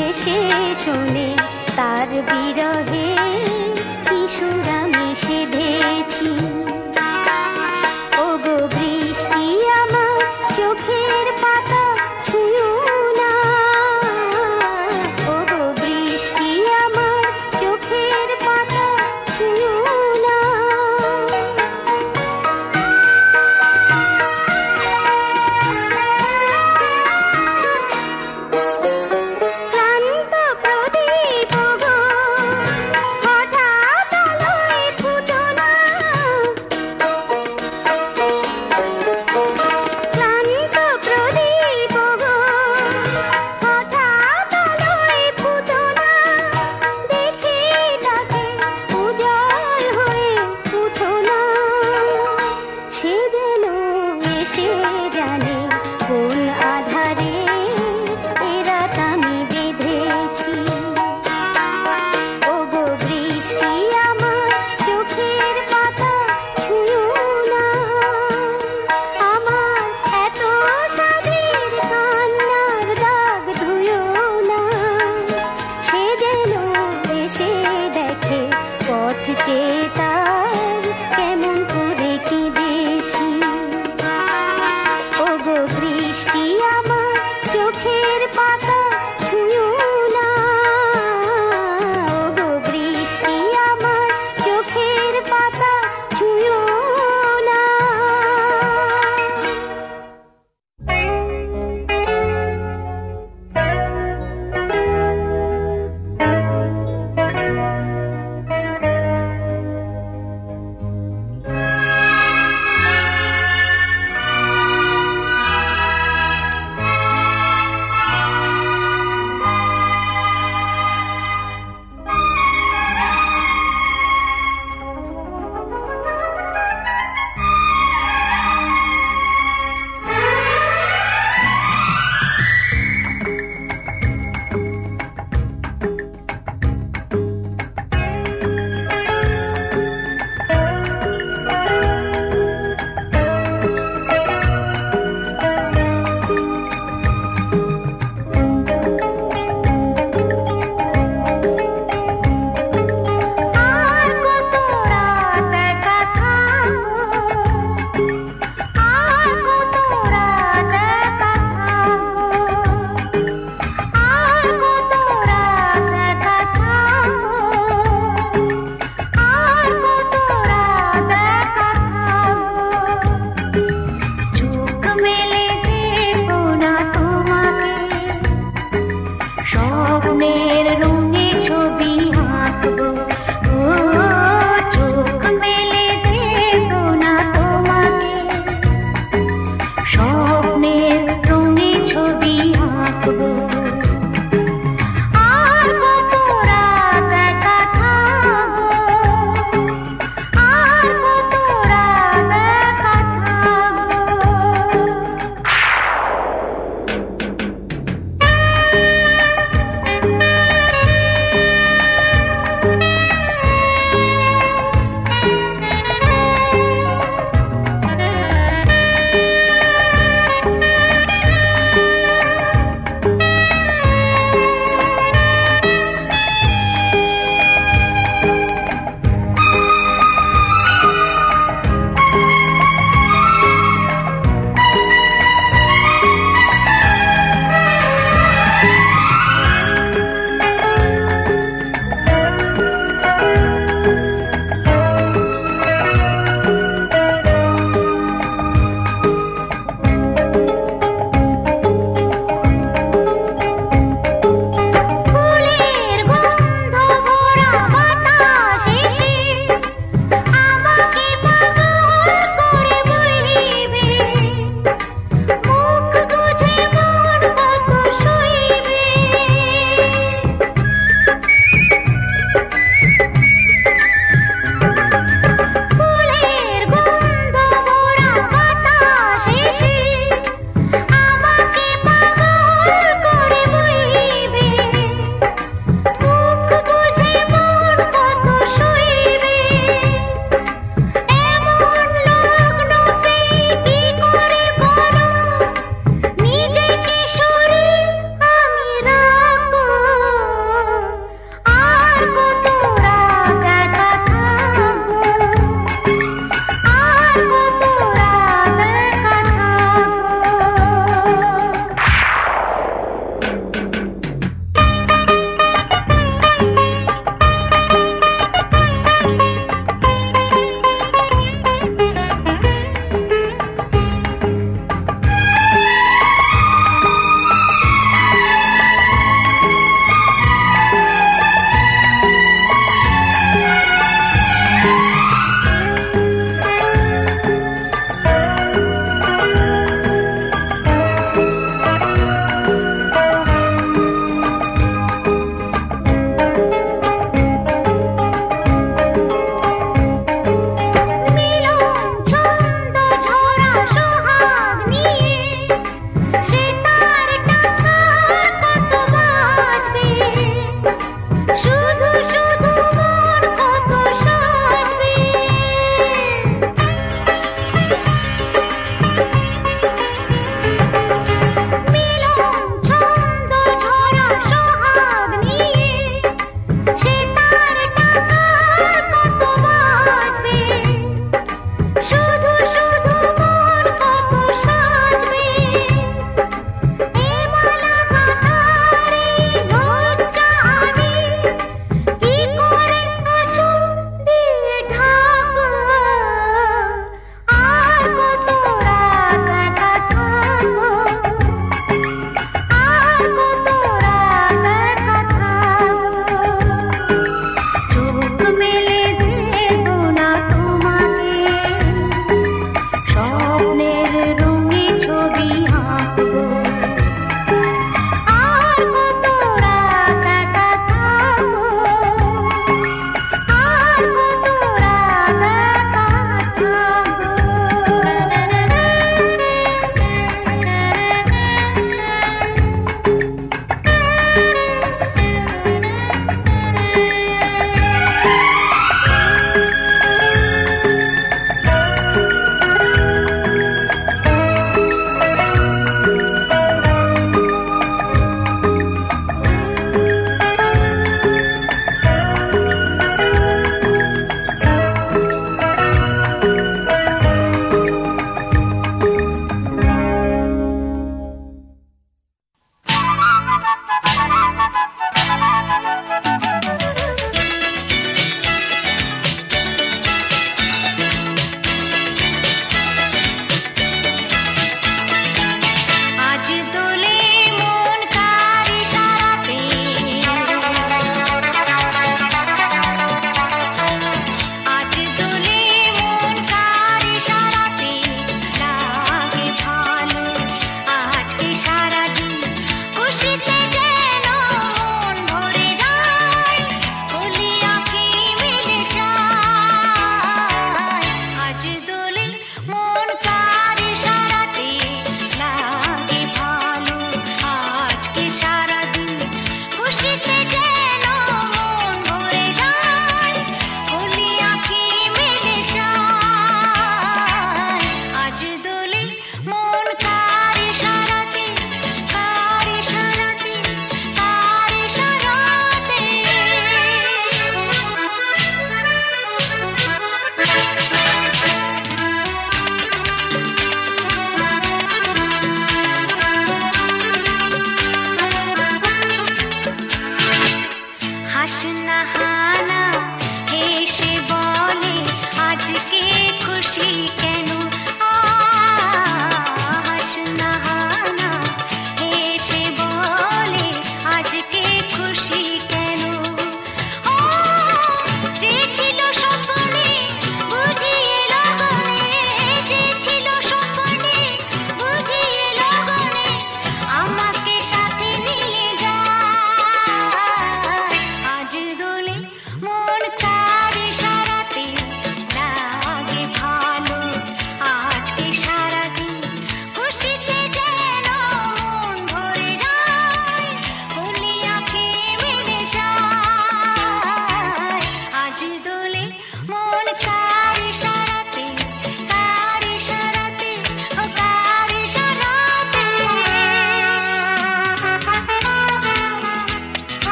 এসে শোনে তার বিরহে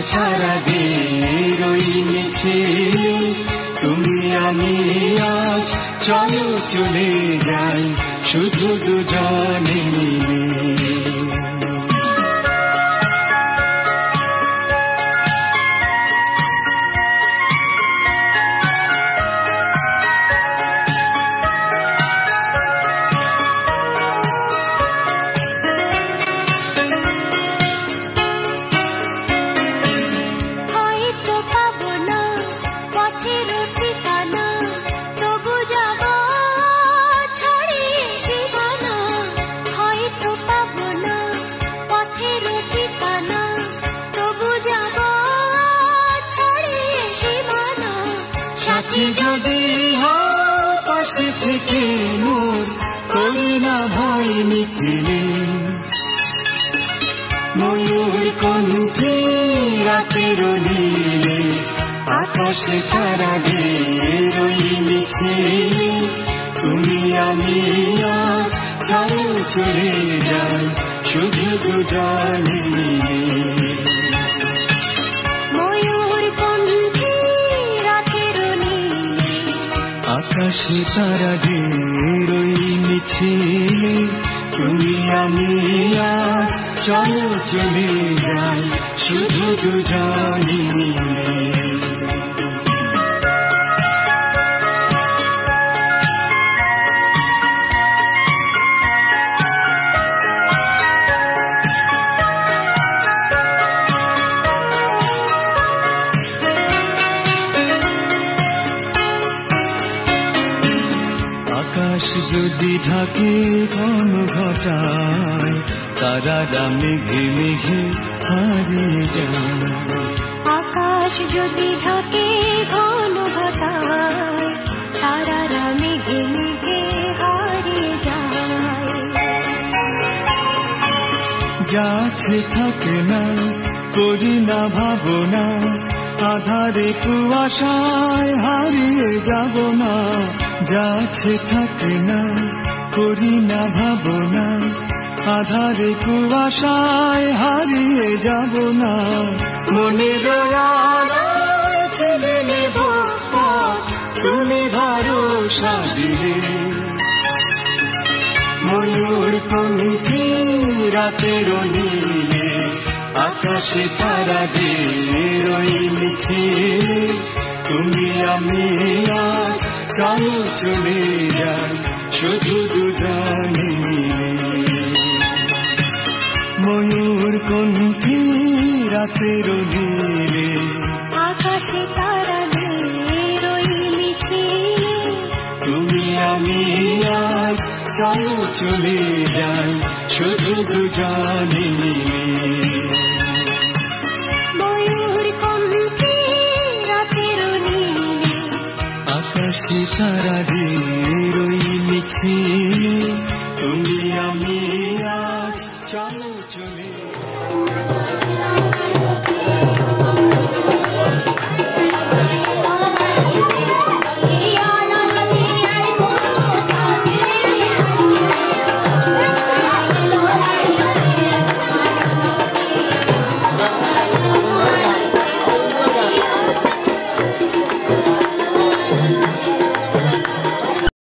তারাদের ওই মিছিলে তুমি আমি আজ চলো চলে যাই। শুধু দুজনে মিলে চলো যাই শুধু নীলে আকাশে তারা ওই মিছিলে তুমি আমি চলো চলে যাই শুধু দুজনে মিলে তারারা মেঘে মেঘে হারিয়ে যায় আকাশ যদি থাকে ঘন তারারা মেঘে মেঘে হারিয়ে যায়। যাচ্ছে থাকে না করি না ভাবনা আধারে কুয়াশায় হারিয়ে যাব না। যাচ্ছে থাকে না করি না ভাবনা আধারে কুয়াশায় হারিয়ে যাব না। মনে ছেলে নেব তুমি ভরসা দিলে। ময়ূর কণ্ঠে রাতের নীলে, আকাশে তারা ওই মিছিলে তুমি আমি চলো চলে যাই শুধু দুজনে কণ্ঠে রাতের নীলে। আকাশে মিছিলে। তুমি আমি আজ চলো চলে যাই শুধু দুজনে আকাশে তারাদের